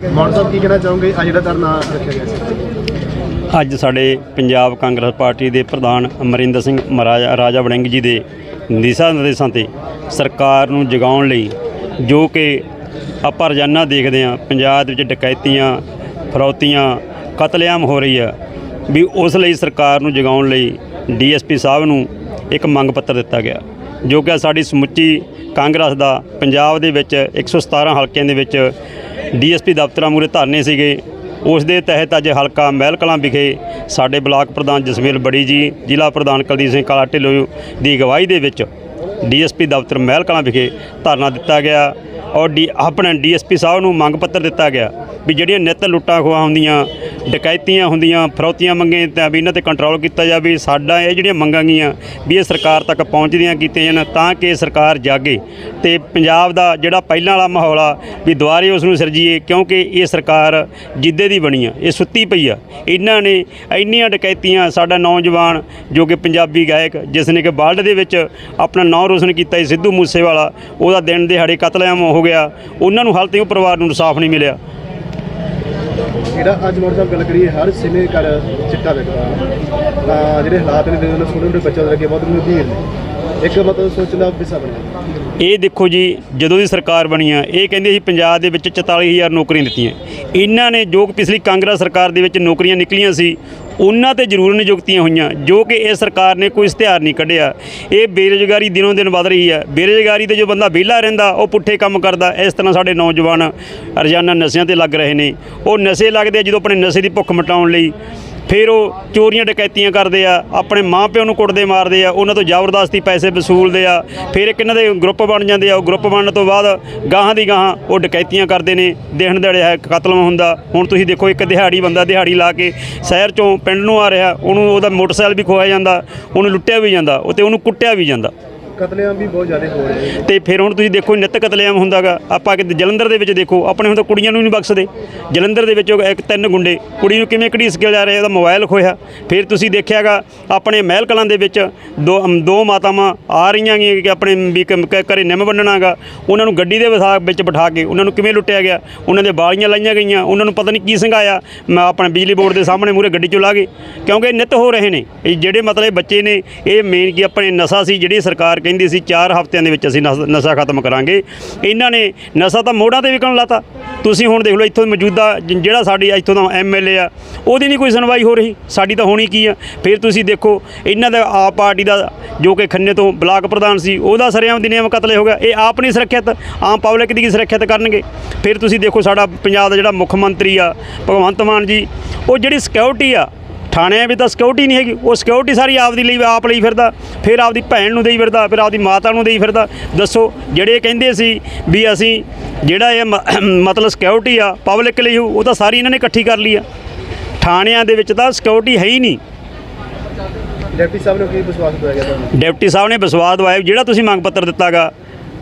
ਮਾਨ ਸਾਹਿਬ, ਕੀ ਕਹਿਣਾ ਚਾਹੋਗੇ? ਅੱਜ ਜਿਹੜਾ ਧਰਨਾ ਰੱਖਿਆ ਗਿਆ ਸੀ। ਅੱਜ ਸਾਡੇ ਪੰਜਾਬ ਕਾਂਗਰਸ ਪਾਰਟੀ ਦੇ ਪ੍ਰਧਾਨ ਅਮਰਿੰਦਰ ਸਿੰਘ ਮਹਾਰਾਜਾ, ਰਾਜਾ ਵੜਿੰਗ ਜੀ ਦੇ ਦਿਸ਼ਾ ਨਿਰਦੇਸ਼ਾਂ ਤੇ ਸਰਕਾਰ ਨੂੰ ਜਗਾਉਣ ਲਈ ਜੋ ਕਿ ਆਪਾਂ ਰੋਜ਼ਾਨਾ ਦੇਖਦੇ ਹਾਂ, ਪੰਜਾਬ ਵਿੱਚ ਡਕੈਤੀਆਂ, ਫਰੌਤੀਆਂ, ਕਤਲੇਆਮ ਹੋ ਰਹੀ ਆ ਵੀ ਉਸ ਲਈ ਸਰਕਾਰ ਨੂੰ ਜਗਾਉਣ ਲਈ ਡੀਐਸਪੀ ਸਾਹਿਬ ਨੂੰ ਇੱਕ ਮੰਗ ਪੱਤਰ ਦਿੱਤਾ ਗਿਆ। ਜੋ ਕਿ ਸਾਡੀ ਸਮੁੱਚੀ ਕਾਂਗਰਸ ਦਾ ਪੰਜਾਬ ਦੇ ਵਿੱਚ 117 ਹਲਕਿਆਂ ਦੇ ਵਿੱਚ ਡੀਐਸਪੀ ਦਫ਼ਤਰਾਂ ਮੂਹਰੇ ਧਰਨੇ ਸੀਗੇ। ਉਸ ਦੇ ਤਹਿਤ ਅੱਜ ਹਲਕਾ ਮਹਿਲ ਕਲਾਂ ਵਿਖੇ ਸਾਡੇ ਬਲਾਕ ਪ੍ਰਧਾਨ ਜਸਮੀਲ ਬੜੀ ਜੀ, ਜ਼ਿਲ੍ਹਾ ਪ੍ਰਧਾਨ ਕੁਲਦੀਪ ਸਿੰਘ ਕਾਲਾ ਢਿੱਲੋਂ ਦੀ ਅਗਵਾਈ ਦੇ ਵਿੱਚ ਡੀਐਸਪੀ ਦਫ਼ਤਰ ਮਹਿਲ ਕਲਾਂ ਵਿਖੇ ਧਰਨਾ ਦਿੱਤਾ ਗਿਆ ਔਰ ਡੀ ਆਪਣੇ ਡੀਐਸਪੀ ਸਾਹਿਬ ਨੂੰ ਮੰਗ ਪੱਤਰ ਦਿੱਤਾ ਗਿਆ ਵੀ ਜਿਹੜੀਆਂ ਨਿੱਤ ਲੁੱਟਾਂ ਖੋਹਾਂ ਹੁੰਦੀਆਂ ਡਕੈਤੀਆਂ ਹੁੰਦੀਆਂ, ਫਰੌਤੀਆਂ ਮੰਗੇ ਤਾਂ ਵੀ ਇਹਨਾਂ ਤੇ ਕੰਟਰੋਲ ਕੀਤਾ ਜਾਵੇ। ਸਾਡਾ ਇਹ ਜਿਹੜੀਆਂ ਮੰਗਾਂ ਗੀਆਂ ਵੀ ਇਹ ਸਰਕਾਰ ਤੱਕ ਪਹੁੰਚਦੀਆਂ ਕੀਤੀਆਂ ਜਾਣ ਤਾਂ ਕਿ ਸਰਕਾਰ ਜਾਗੇ। ਤੇ ਪੰਜਾਬ ਦਾ ਜਿਹੜਾ ਪਹਿਲਾਂ ਵਾਲਾ ਮਾਹੌਲ ਆ ਵੀ ਦੁਬਾਰੇ ਉਸ ਨੂੰ ਸਿਰਜੀਏ, ਕਿਉਂਕਿ ਇਹ ਸਰਕਾਰ ਜਿੱਦੇ ਦੀ ਬਣੀ ਆ, ਇਹ ਸੁੱਤੀ ਪਈ ਆ। ਇਹਨਾਂ ਨੇ ਇੰਨੀਆਂ ਡਕੈਤੀਆਂ, ਸਾਡਾ ਨੌਜਵਾਨ ਜੋ ਕਿ ਪੰਜਾਬੀ ਗਾਇਕ, ਜਿਸ ਨੇ ਕਿ ਵਰਲਡ ਦੇ ਵਿੱਚ ਆਪਣਾ ਨਾਂ ਰੋਸ਼ਨ ਕੀਤਾ ਸੀ, ਸਿੱਧੂ ਮੂਸੇਵਾਲਾ, ਉਹਦਾ ਦਿਨ ਦਿਹਾੜੇ ਕਤਲੇਆਮ ਹੋ ਗਿਆ। ਉਹਨਾਂ ਨੂੰ ਹਾਲ ਤੱਕ ਪਰਿਵਾਰ ਨੂੰ ਇਨਸਾਫ ਨਹੀਂ ਮਿਲਿਆ। ਜਿਹੜਾ ਅੱਜ ਮਾਨ ਸਾਹਿਬ ਗੱਲ ਕਰੀਏ, ਹਰ ਸਿਨੇ ਕਰ ਚਿੱਟਾ ਵੇਖਦਾ ਤਾਂ ਜਿਹੜੇ ਹਾਲਾਤ ਨੇ ਦੇਖੋ ਛੋਟੇ ਛੋਟੇ ਬੱਚਿਆਂ ਦੇ ਲੱਗੇ, ਬਹੁਤ ਗੰਭੀਰ ਨੇ। ਇੱਕ ਮਤਲਬ ਸੋਚਣ ਦਾ ਵਿਸ਼ਾ ਬਣਿਆ। ਇਹ ਦੇਖੋ ਜੀ, ਜਦੋਂ ਦੀ ਸਰਕਾਰ ਬਣੀ ਆ, ਇਹ ਕਹਿੰਦੇ ਸੀ ਪੰਜਾਬ ਦੇ ਵਿੱਚ 44000 ਨੌਕਰੀਆਂ ਦਿੱਤੀਆਂ। ਇਹਨਾਂ ਨੇ ਜੋ ਪਿਛਲੀ ਕਾਂਗਰਸ ਸਰਕਾਰ ਦੇ ਵਿੱਚ ਨੌਕਰੀਆਂ ਨਿਕਲੀਆਂ ਸੀ ਉਹਨਾਂ ਤੇ ਜ਼ਰੂਰ ਨਿਯੁਕਤੀਆਂ ਹੋਈਆਂ, ਜੋ ਕਿ ਇਹ ਸਰਕਾਰ ਨੇ ਕੋਈ ਇਸ਼ਤਿਹਾਰ ਨਹੀਂ ਕੱਢਿਆ। ਇਹ ਬੇਰੁਜ਼ਗਾਰੀ ਦਿਨੋਂ ਦਿਨ ਵਧ ਰਹੀ ਹੈ। ਬੇਰੁਜ਼ਗਾਰੀ ਤੇ ਜੋ ਬੰਦਾ ਵਿਹਲਾ ਰਹਿੰਦਾ, ਉਹ ਪੁੱਠੇ ਕੰਮ ਕਰਦਾ। ਇਸ ਤਰ੍ਹਾਂ ਸਾਡੇ ਨੌਜਵਾਨ ਰੋਜ਼ਾਨਾ ਨਸ਼ਿਆਂ ਤੇ ਲੱਗ ਰਹੇ ਨੇ। ਉਹ ਨਸ਼ੇ ਲੱਗਦੇ ਜਦੋਂ ਆਪਣੇ ਨਸ਼ੇ ਦੀ ਭੁੱਖ ਮਿਟਾਉਣ ਲਈ ਫਿਰ ਉਹ ਚੋਰੀਆਂ ਡਕੈਤੀਆਂ ਕਰਦੇ ਆ, ਆਪਣੇ ਮਾਂ ਪਿਓ ਨੂੰ ਕੁੱਟਦੇ ਮਾਰਦੇ ਆ, ਉਹਨਾਂ ਤੋਂ ਜ਼ਬਰਦਸਤੀ ਪੈਸੇ ਵਸੂਲਦੇ ਆ, ਫਿਰ ਇੱਕ ਇਹਨਾਂ ਦੇ ਗਰੁੱਪ ਬਣ ਜਾਂਦੇ ਆ, ਉਹ ਗਰੁੱਪ ਬਣਨ ਤੋਂ ਬਾਅਦ ਗਾਹਾਂ ਦੀ ਗਾਹਾਂ ਉਹ ਡਕੈਤੀਆਂ ਕਰਦੇ ਨੇ ਦਿਨ ਦਿਹਾੜੇ ਹੈ, ਕਤਲ ਹੁੰਦਾ, ਹੁਣ ਤੁਸੀਂ ਦੇਖੋ ਇੱਕ ਦਿਹਾੜੀ ਬੰਦਾ ਦਿਹਾੜੀ ਲਾ ਕੇ ਸ਼ਹਿਰ ਚੋਂ ਪਿੰਡ ਨੂੰ ਆ ਰਿਹਾ, ਉਹਨੂੰ ਉਹਦਾ ਮੋਟਰਸਾਈਕਲ ਵੀ ਖੋਇਆ ਜਾਂਦਾ, ਉਹਨੂੰ ਲੁੱਟਿਆ ਵੀ ਜਾਂਦਾ, ਉਹ ਤੇ ਉਹਨੂੰ ਕੁੱਟਿਆ ਵੀ ਜਾਂਦਾ। ਕਤਲੇਆਮ ਵੀ ਬਹੁਤ ਜ਼ਿਆਦਾ ਹੋ ਰਹੇ ਤੇ ਫਿਰ ਹੁਣ ਤੁਸੀਂ ਦੇਖੋ ਨਿੱਤ ਕਤਲੇਆਮ ਹੁੰਦਾਗਾ। ਆਪਾਂ ਕਿਤੇ ਜਲੰਧਰ ਦੇ ਵਿੱਚ ਦੇਖੋ, ਆਪਣੇ ਹੁਣ ਤਾਂ ਕੁੜੀਆਂ ਨੂੰ ਨਹੀਂ ਬਖਸ਼ਦੇ। ਜਲੰਧਰ ਦੇ ਵਿੱਚ ਇੱਕ ਤਿੰਨ ਗੁੰਡੇ, ਕੁੜੀ ਨੂੰ ਕਿਵੇਂ ਘੜੀਸ ਕੇ ਜਾ ਰਹੇ ਉਹਦਾ ਮੋਬਾਈਲ ਖੋਇਆ ਫਿਰ ਤੁਸੀਂ ਦੇਖਿਆਗਾ, ਆਪਣੇ ਮਹਿਲ ਕਲਾਂ ਦੇ ਵਿੱਚ ਦੋ ਦੋ ਮਾਤਾਵਾਂ ਆ ਰਹੀਆਂ ਗੀਆਂ ਕਿ ਆਪਣੇ ਵੀ ਕ- ਕ- ਘਰੇ ਨਿੰਮ ਵੰਡਣਾਗਾ। ਉਹਨਾਂ ਨੂੰ ਗੱਡੀ ਦੇ ਵਿਸਾ ਵਿੱਚ ਬਿਠਾ ਕੇ ਉਹਨਾਂ ਨੂੰ ਕਿਵੇਂ ਲੁੱਟਿਆ ਗਿਆ? ਉਹਨਾਂ ਦੇ ਬਾਲੀਆਂ ਲਾਈਆਂ ਗਈਆਂ, ਉਹਨਾਂ ਨੂੰ ਪਤਾ ਨਹੀਂ ਕੀ ਸੰਘਾਇਆ। ਮੈਂ ਆਪਣੇ ਬਿਜਲੀ ਬੋਰਡ ਦੇ ਸਾਹਮਣੇ ਮੂਰੇ ਗੱਡੀ ਚੋਂ ਲਾ ਗਏ ਕਿਉਂਕਿ ਇਹ ਨਿੱਤ ਹੋ ਰਹੇ ਨੇ। ਜਿਹੜੇ ਮਤਲਬ ਬੱਚੇ ਨੇ, ਇਹ ਮੇਨ ਕੀ ਆਪਣੇ ਨਸ਼ਾ ਸੀ, ਜਿਹੜੀ ਸਰਕਾਰ ਕਹਿੰਦੀ ਸੀ 4 ਹਫ਼ਤਿਆਂ ਦੇ ਵਿੱਚ ਅਸੀਂ ਨਸ਼- ਨਸ਼ਾ ਖਤਮ ਕਰਾਂਗੇ। ਇਹਨਾਂ ਨੇ ਨਸ਼ਾ ਤਾਂ ਮੋੜਾਂ ਤੇ ਵਿਕਣ ਲਾਤਾ। ਤੁਸੀਂ ਹੁਣ ਦੇਖ ਲਓ, ਇੱਥੋਂ ਮੌਜੂਦਾ ਜ- ਜਿਹੜਾ ਸਾਡੀ, ਇੱਥੋਂ ਦਾ ਐਮਐਲਏ ਆ, ਉਹਦੀ ਨਹੀਂ ਕੋਈ ਸੁਣਵਾਈ ਹੋ ਰਹੀ। ਸਾਡੀ ਤਾਂ ਹੋਣੀ ਕੀ ਆ? ਫਿਰ ਤੁਸੀਂ ਦੇਖੋ, ਇਹਨਾਂ ਦਾ ਆਪ ਪਾਰਟੀ ਦਾ ਜੋ ਕਿ ਖੰਨੇ ਤੋਂ ਬਲਾਕ ਪ੍ਰਧਾਨ ਸੀ, ਉਹਦਾ ਸਰਿਆਮ ਦੀ ਨਿਯਮ ਕਤਲੇ ਹੋ ਗਿਆ। ਇਹ ਆਪ ਨਹੀਂ ਸੁਰੱਖਿਅਤ, ਆਮ ਪਬਲਿਕ ਦੀ ਕੀ ਸੁਰੱਖਿਅਤ ਕਰਨਗੇ? ਫਿਰ ਤੁਸੀਂ ਦੇਖੋ, ਸਾਡਾ ਪੰਜਾਬ ਦਾ ਜਿਹੜਾ ਮੁੱਖ ਮੰਤਰੀ ਆ, ਭਗਵੰਤ ਮਾਨ ਜੀ, ਉਹ ਜਿਹੜੀ ਸਿਕਿਉਰਿਟੀ ਆ ਥਾਣਿਆਂ ਵਿੱਚ ਤਾਂ ਸਿਕਿਉਰਿਟੀ ਨਹੀਂ ਹੈਗੀ। ਉਹ ਸਿਕਿਉਰਿਟੀ ਸਾਰੀ ਆਪਦੀ ਲਈ ਆਪ ਲਈ ਫਿਰਦਾ। ਫਿਰ ਆਪਦੀ ਭੈਣ ਨੂੰ ਦੇਈ ਫਿਰਦਾ ਫਿਰ ਆਪਦੀ ਮਾਤਾ ਨੂੰ ਦੇਈ ਫਿਰਦਾ। ਦੱਸੋ ਜਿਹੜੇ ਕਹਿੰਦੇ ਸੀ ਵੀ ਅਸੀਂ ਜਿਹੜਾ ਇਹ ਮਤਲਬ ਸਿਕਿਉਰਿਟੀ ਆ ਪਬਲਿਕ ਲਈ ਉਹ ਤਾਂ ਸਾਰੀ ਇਹਨਾਂ ਨੇ ਇਕੱਠੀ ਕਰ ਲਈ ਆ। ਥਾਣਿਆਂ ਦੇ ਵਿੱਚ ਤਾਂ ਸਿਕਿਉਰਿਟੀ ਹੈ ਹੀ ਨਹੀਂ। ਡਿਪਟੀ ਸਾਹਿਬ ਨੂੰ ਕੀ ਵਿਸ਼ਵਾਸ ਦਵਾਇਆ ਤੁਹਾਨੂੰ? ਡਿਪਟੀ ਸਾਹਿਬ ਨੇ ਵਿਸ਼ਵਾਸ ਦਵਾਇਆ ਵੀ ਜਿਹੜਾ ਤੁਸੀਂ ਮੰਗ ਪੱਤਰ ਦਿੱਤਾਗਾ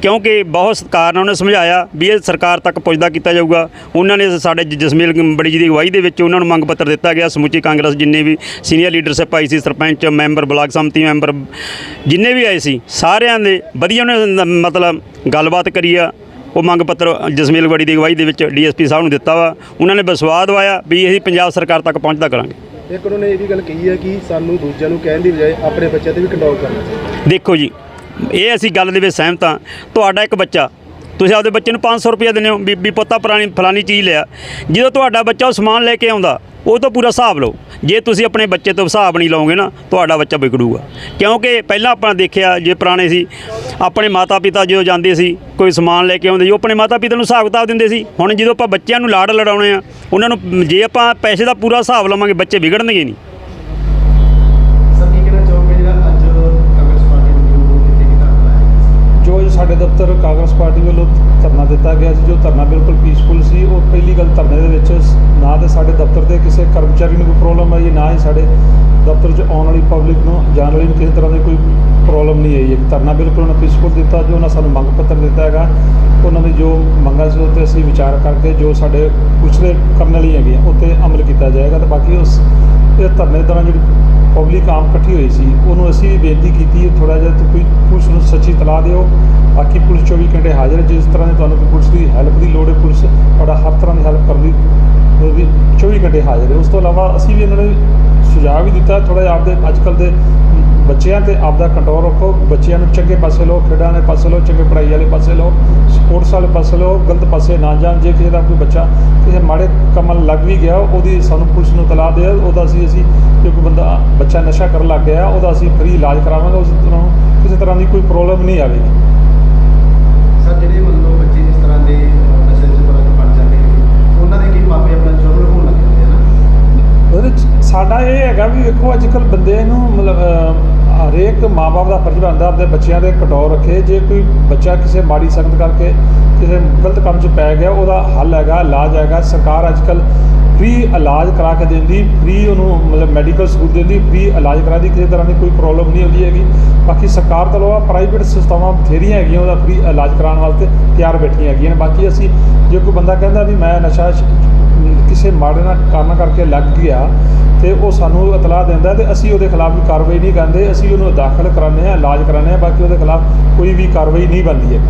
ਕਿਉਂਕਿ ਬਹੁਤ ਸਤਿਕਾਰ ਨਾਲ ਉਹਨੇ ਸਮਝਾਇਆ ਵੀ ਇਹ ਸਰਕਾਰ ਤੱਕ ਪੁੱਜਦਾ ਕੀਤਾ ਜਾਊਗਾ। ਉਹਨਾਂ ਨੇ ਸਾਡੇ ਜਸਮੇਲ ਬੜੀ ਜੀ ਦੀ ਅਗਵਾਈ ਦੇ ਵਿੱਚ ਉਹਨਾਂ ਨੂੰ ਮੰਗ ਪੱਤਰ ਦਿੱਤਾ ਗਿਆ। ਸਮੁੱਚੀ ਕਾਂਗਰਸ ਜਿੰਨੇ ਵੀ ਸੀਨੀਅਰ ਲੀਡਰਸ਼ਿਪ ਆਈ ਸੀ sarpanch member block samiti member ਜਿੰਨੇ ਵੀ ਆਏ ਸੀ ਸਾਰਿਆਂ ਦੇ ਵਧੀਆ ਉਹਨੇ ਨ- ਮਤਲਬ ਗੱਲਬਾਤ ਕਰੀ ਆ। ਉਹ ਮੰਗ ਪੱਤਰ ਜਸਮੇਲ ਬੜੀ ਦੀ ਅਗਵਾਈ ਦੇ ਵਿੱਚ ਡੀਐਸਪੀ ਸਾਹਿਬ ਨੂੰ ਦਿੱਤਾ ਵਾ। ਉਹਨਾਂ ਨੇ ਵਿਸ਼ਵਾਸ ਦਵਾਇਆ ਵੀ ਅਸੀਂ ਪੰਜਾਬ ਸਰਕਾਰ ਤੱਕ ਪਹੁੰਚਦਾ ਕਰਾਂਗੇ। ਇੱਕ ਉਹਨਾਂ ਨੇ ਇਹ ਵੀ ਗੱਲ ਕਹੀ ਹੈ ਕਿ ਸਾਨੂੰ ਦੂਜਿਆਂ ਨੂੰ ਕਹਿਣ ਦੀ ਬਜਾਏ ਆਪਣੇ ਬੱਚਿਆਂ ਤੇ ਵੀ ਕੰਟਰੋਲ ਕਰਨਾ ਚਾਹੀਦਾ। ਦੇਖੋ ਜੀ ਇਹ ਅਸੀਂ ਗੱਲ ਦੇ ਵਿੱਚ ਸਹਿਮਤ ਹਾਂ। ਤੁਹਾਡਾ ਇੱਕ ਬੱਚਾ, ਤੁਸੀਂ ਆਪਦੇ ਬੱਚੇ ਨੂੰ 500 ਰੁਪਏ ਦਿੰਦੇ ਹੋ, ਬੀਬੀ ਪੋਤਾ ਪੁਰਾਣੀ ਫਲਾਨੀ ਚੀਜ਼ ਲਿਆ। ਜਦੋਂ ਤੁਹਾਡਾ ਬੱਚਾ ਉਹ ਸਮਾਨ ਲੈ ਕੇ ਆਉਂਦਾ, ਉਹ ਤੋਂ ਪੂਰਾ ਹਿਸਾਬ ਲਓ। ਜੇ ਤੁਸੀਂ ਆਪਣੇ ਬੱਚੇ ਤੋਂ ਹਿਸਾਬ ਨਹੀਂ ਲਓਗੇ ਨਾ, ਤੁਹਾਡਾ ਬੱਚਾ ਵਿਗੜੂਗਾ। ਕਿਉਂਕਿ ਪਹਿਲਾਂ ਆਪਾਂ ਦੇਖਿਆ, ਜੇ ਪੁਰਾਣੇ ਸੀ, ਆਪਣੇ ਮਾਤਾ ਪਿਤਾ ਜਦੋਂ ਜਾਂਦੇ ਸੀ, ਕੋਈ ਸਮਾਨ ਲੈ ਕੇ ਆਉਂਦੇ ਸੀ, ਉਹ ਆਪਣੇ ਮਾਤਾ ਪਿਤਾ ਨੂੰ ਹਿਸਾਬ ਕਿਤਾਬ ਦਿੰਦੇ ਸੀ। ਹੁਣ ਜਦੋਂ ਆਪਾਂ ਬੱਚਿਆਂ ਨੂੰ ਲਾੜ ਲੜਾਉਣੇ ਆ, ਉਹਨਾਂ ਨੂੰ, ਜੇ ਆਪਾਂ ਪੈਸੇ ਦਾ ਪੂਰਾ ਹਿਸਾਬ ਲਵਾਂਗੇ, ਬੱਚੇ ਵਿਗੜਨਗੇ ਨਹੀਂ ਸਰ ਕੀ ਕਹਿਣਾ ਚਾਹੋਗੇ ਜਿਹੜਾ ਅੱਜ ਕਾਂਗਰਸ ਪਾਰਟੀ ਵੱਲੋਂ ਕਿਤੇ ਕੀ ਧਰਨਾ ਲਾਇਆ ਗਿਆ ਜੋ ਅੱਜ ਸਾਡੇ ਦਫ਼ਤਰ ਕਾਂਗਰਸ ਪਾਰਟੀ ਵੱਲੋਂ ਧਰਨਾ ਦਿੱਤਾ ਗਿਆ ਸੀ, ਜੋ ਧਰਨਾ ਬਿਲਕੁਲ ਪੀਸਫੁਲ ਸੀ। ਉਹ ਪਹਿਲੀ ਗੱਲ ਧਰਨੇ ਦੇ ਵਿੱਚ ਨਾ ਤੇ ਸਾਡੇ ਦਫ਼ਤਰ ਦੇ ਕਿਸੇ ਕਰਮਚਾਰੀ ਨੂੰ ਕੋਈ ਪ੍ਰੋਬਲਮ ਆਈ, ਨਾ ਹੀ ਸਾਡੇ ਦਫ਼ਤਰ 'ਚ ਆਉਣ ਵਾਲੀ ਪਬਲਿਕ ਨੂੰ, ਜਾਣ ਵਾਲੀ ਨੂੰ ਕਿਸੇ ਤਰ੍ਹਾਂ ਦੀ ਕੋਈ ਪ੍ਰੋਬਲਮ ਨਹੀਂ ਆਈ। ਹੈ ਧਰਨਾ ਬਿਲਕੁਲ ਉਹਨਾਂ ਪੀਸਫੁਲ ਦਿੱਤਾ, ਜੋ ਉਹਨਾਂ ਸਾਨੂੰ ਮੰਗ ਪੱਤਰ ਦਿੱਤਾ ਹੈਗਾ। ਉਹਨਾਂ ਦੀ ਜੋ ਮੰਗਾਂ ਸੀ ਉਹ 'ਤੇ ਅਸੀਂ ਵਿਚਾਰ ਕਰਕੇ ਜੋ ਸਾਡੇ ਪੁੱਛਦੇ ਕਰਨ ਵਾਲੀ ਹੈਗੀ ਉਹ 'ਤੇ ਅਮਲ ਕੀਤਾ ਜਾਏਗਾ। ਤੇ ਬਾਕੀ ਉਸ, ਇਹ ਧਰਨੇ ਦੌਰਾਨ ਜਿਹੜੀ ਪਬਲਿਕ ਆਮ ਇਕੱਠੀ ਹੋਈ ਸੀ, ਉਹਨੂੰ ਅਸੀਂ ਵੀ ਬੇਨਤੀ ਕੀਤੀ ਥੋੜਾ ਜਿਹਾ ਕੋਈ ਪੁਲਿਸ ਨੂੰ ਸੱਚੀ ਤਲਾ ਦਿਓ। ਬਾਕੀ ਪੁਲਿਸ 24 ਘੰਟੇ ਹਾਜ਼ਰ ਹੈ। ਜਿਸ ਤਰ੍ਹਾਂ ਦੀ ਤੁਹਾਨੂੰ ਕੋਈ ਪੁਲਿਸ ਦੀ ਹੈਲਪ ਦੀ ਲੋੜ ਹੈ, ਪੁਲਿਸ ਤੁਹਾਡਾ ਹਰ ਤਰ੍ਹਾਂ ਦੀ ਹੈਲਪ ਕਰਨ ਦੀ ਤੋਂ ਇਲਾਵਾ ਅਸੀਂ ਵੀ ਇਹਨਾਂ ਨੂੰ ਸੁਝਾਅ ਵੀ ਦਿੱਤਾ ਥੋੜਾ ਜਿਹਾ ਆਪਦੇ ਅੱਜ ਕੱਲ੍ਹ ਦੇ ਬੱਚਿਆਂ ਤੇ ਆਪਦਾ ਕੰਟਰੋਲ ਰੱਖੋ। ਬੱਚਿਆਂ ਨੂੰ ਚੰਗੇ ਪਾਸੇ ਲਓ, ਖੇਡਾਂ ਵਾਲੇ ਪਾਸੇ ਲਓ, ਚੰਗੇ ਪੜ੍ਹਾਈ ਵਾਲੇ ਪਾਸੇ ਲਓ ਸਪੋਰਟਸ ਵਾਲੇ ਪਾਸੇ ਲਓ, ਗਲਤ ਪਾਸੇ ਨਾ ਜਾਣ। ਜੇ ਕਿਸੇ ਦਾ ਕੋਈ ਬੱਚਾ ਕਿਸੇ ਮਾੜੇ ਕੰਮਾਂ ਲੱਗ ਵੀ ਗਿਆ, ਉਹਦੀ ਸਾਨੂੰ ਪੁਲਿਸ ਨੂੰ ਤਲਾਹ ਦੇ ਉਹਦਾ ਅਸੀਂ ਅਸੀਂ ਜੇ ਕੋਈ ਬੰਦਾ ਬੱਚਾ ਨਸ਼ਾ ਕਰਨ ਲੱਗ ਗਿਆ, ਉਹਦਾ ਅਸੀਂ ਫ੍ਰੀ ਇਲਾਜ ਕਰਾਵਾਂਗੇ। ਉਸ ਤਰ੍ਹਾਂ ਕਿਸੇ ਤਰ੍ਹਾਂ ਦੀ ਕੋਈ ਪ੍ਰੋਬਲਮ ਨਹੀਂ ਆਵੇਗੀ ਸਰ ਜਿਹੜੇ ਮੰਨ ਲਓ ਬੱਚੇ ਇਸ ਤਰ੍ਹਾਂ ਦੇ ਅਹ, ਨਸ਼ੇ ਦੇ ਤਰ੍ਹਾਂ ਬਣ ਜਾਂਦੇ ਨੇ ਉਹਨਾਂ ਦੇ ਕੀ ਮਾਪੇ ਆਪਣਾ ਜੁਰਮ ਲਗਾਉਣ ਲੱਗ ਜਾਂਦੇ ਆ ਨਾ ਉਹਦੇ 'ਚ ਸਾਡਾ ਇਹ ਹੈਗਾ ਅੱਜ ਕੱਲ੍ਹ ਬੰਦੇ ਨੂੰ ਮਤਲਬ ਅਹ, ਹਰੇਕ ਮਾਪੇ ਦਾ ਫਰਜ਼ ਬਣਦਾ ਆਪਣੇ ਬੱਚਿਆਂ ਦੇ ਕਟੌਰ ਰੱਖੇ। ਜੇ ਕੋਈ ਬੱਚਾ ਕਿਸੇ ਮਾੜੀ ਸੰਗਤ ਕਰਕੇ ਕਿਸੇ ਗਲਤ ਕੰਮ 'ਚ ਪੈ ਗਿਆ ਉਹਦਾ ਹੱਲ ਹੈਗਾ ਇਲਾਜ ਹੈਗਾ। ਸਰਕਾਰ ਅੱਜ ਕੱਲ੍ਹ ਫ੍ਰੀ ਇਲਾਜ ਕਰਾ ਕੇ ਦਿੰਦੀ ਫ੍ਰੀ ਉਹਨੂੰ ਮਤਲਬ ਮੈਡੀਕਲ ਸਹੂਲਤ ਦਿੰਦੀ ਫ੍ਰੀ ਇਲਾਜ ਕਰਾ ਦੀ ਕਿਸੇ ਤਰ੍ਹਾਂ ਦੀ ਕੋਈ ਪ੍ਰੋਬਲਮ ਨਹੀਂ ਹੁੰਦੀ ਹੈਗੀ। ਬਾਕੀ ਸਰਕਾਰ ਤੋਂ ਇਲਾਵਾ ਪ੍ਰਾਈਵੇਟ ਸੰਸਥਾਵਾਂ ਬਥੇਰੀਆਂ ਹੈਗੀਆਂ ਉਹਦਾ ਫ੍ਰੀ ਇਲਾਜ ਕਰਾਉਣ ਵਾਸਤੇ ਤਿਆਰ ਬੈਠੀਆਂ ਹੈਗੀਆਂ ਨੇ। ਬਾਕੀ ਅਸੀਂ ਜੇ ਕੋਈ ਬੰਦਾ ਕਹਿੰਦਾ ਵੀ ਮੈਂ ਨਸ਼ਾ ਕਿਸੇ ਮਾੜੇ ਨਾਲ ਕਾਰਨ ਕਰਕੇ ਲੱਗ ਗਿਆ ਤੇ ਉਹ ਸਾਨੂੰ ਇਤਲਾਹ ਦਿੰਦਾ ਤੇ ਅਸੀਂ ਉਹਦੇ ਖਿਲਾਫ ਵੀ ਕਾਰਵਾਈ ਨਹੀਂ ਕਰਦੇ, ਅਸੀਂ ਉਹਨੂੰ ਦਾਖਲ ਕਰਾਉਂਦੇ ਹਾਂ, ਇਲਾਜ ਕਰਾਉਂਦੇ ਹਾਂ, ਬਾਕੀ ਉਹਦੇ ਖਿਲਾਫ ਕੋਈ ਵੀ ਕਾਰਵਾਈ ਨਹੀਂ ਬਣਦੀ ਹੈ।